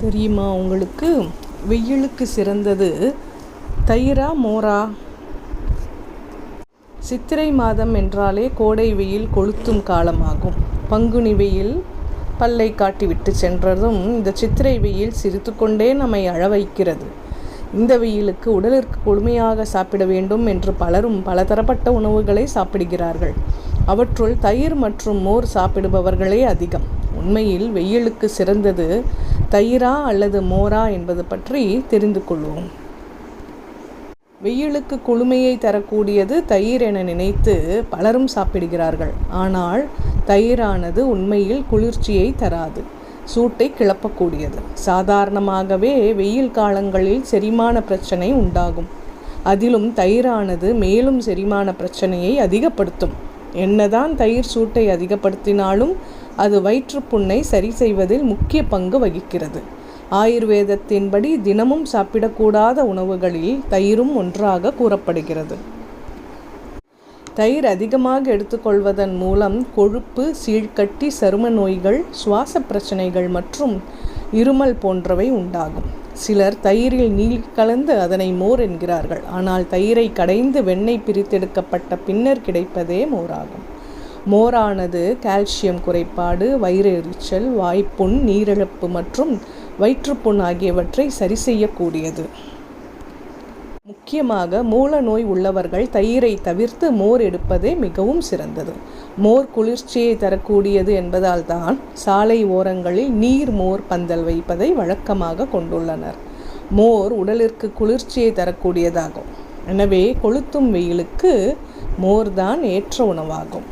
தெரியுமா உங்களுக்கு? வெயிலுக்கு சிறந்தது. தயிரா மோரா? சித்திரை மாதம் என்றாலே கோடை வெயில் கொளுத்தும் காலமாகும். பங்குனி வெயில் பல்லை காட்டிவிட்டு சென்றதும் இந்த சித்திரை வெயில் சிரித்துக்கொண்டே நம்மை அழ வைக்கிறது. இந்த வெயிலுக்கு உடலிற்கு குளுமையாக சாப்பிட வேண்டும் என்று பலரும் பலதரப்பட்ட உணவுகளை சாப்பிடுகிறார்கள். அவற்றுள் தயிர் மற்றும் மோர் சாப்பிடுபவர்களே அதிகம். உண்மையில் வெயிலுக்கு சிறந்தது தயிரா அல்லது மோரா என்பது பற்றி தெரிந்து கொள்வோம். வெயிலுக்கு குளுமையை தரக்கூடியது தயிர் என நினைத்து பலரும் சாப்பிடுகிறார்கள். ஆனால் தயிரானது உண்மையில் குளிர்ச்சியை தராது சூட்டை கிளப்பக்கூடியது. சாதாரணமாகவே வெயில் காலங்களில் செரிமான பிரச்சனை உண்டாகும். அதிலும் தயிரானது மேலும் செரிமான பிரச்சனையை அதிகப்படுத்தும். என்னதான் தயிர் சூட்டை அதிகப்படுத்தினாலும் அது வயிற்றுப்புண்ணை சரி செய்வதில் முக்கிய பங்கு வகிக்கிறது. ஆயுர்வேதத்தின்படி தினமும் சாப்பிடக்கூடாத உணவுகளில் தயிரும் ஒன்றாக கூறப்படுகிறது. தயிர் அதிகமாக எடுத்துக்கொள்வதன் மூலம் கொழுப்பு சீழ்கட்டி சரும நோய்கள் சுவாச பிரச்சனைகள் மற்றும் இருமல் போன்றவை உண்டாகும். சிலர் தயிரில் நீர் கலந்து அதனை மோர் என்கிறார்கள். ஆனால் தயிரை கடைந்து வெண்ணெய் பிரித்தெடுக்கப்பட்ட பின்னர் கிடைப்பதே மோராகும். மோரானது கால்சியம் குறைபாடு வயிறு எரிச்சல் வாய்ப்புண் நீரிழப்பு மற்றும் வயிற்றுப்புண் ஆகியவற்றை சரி செய்யக்கூடியது. முக்கியமாக மூல நோய் உள்ளவர்கள் தயிரை தவிர்த்து மோர் எடுப்பதே மிகவும் சிறந்தது. மோர் குளிர்ச்சியை தரக்கூடியது என்பதால் தான் சாலை ஓரங்களில் நீர் மோர் பந்தல் வைப்பதை வழக்கமாக கொண்டுள்ளனர். மோர் உடலிற்கு குளிர்ச்சியை தரக்கூடியதாகும். எனவே கொளுத்தும் வெயிலுக்கு மோர்தான் ஏற்ற உணவாகும்.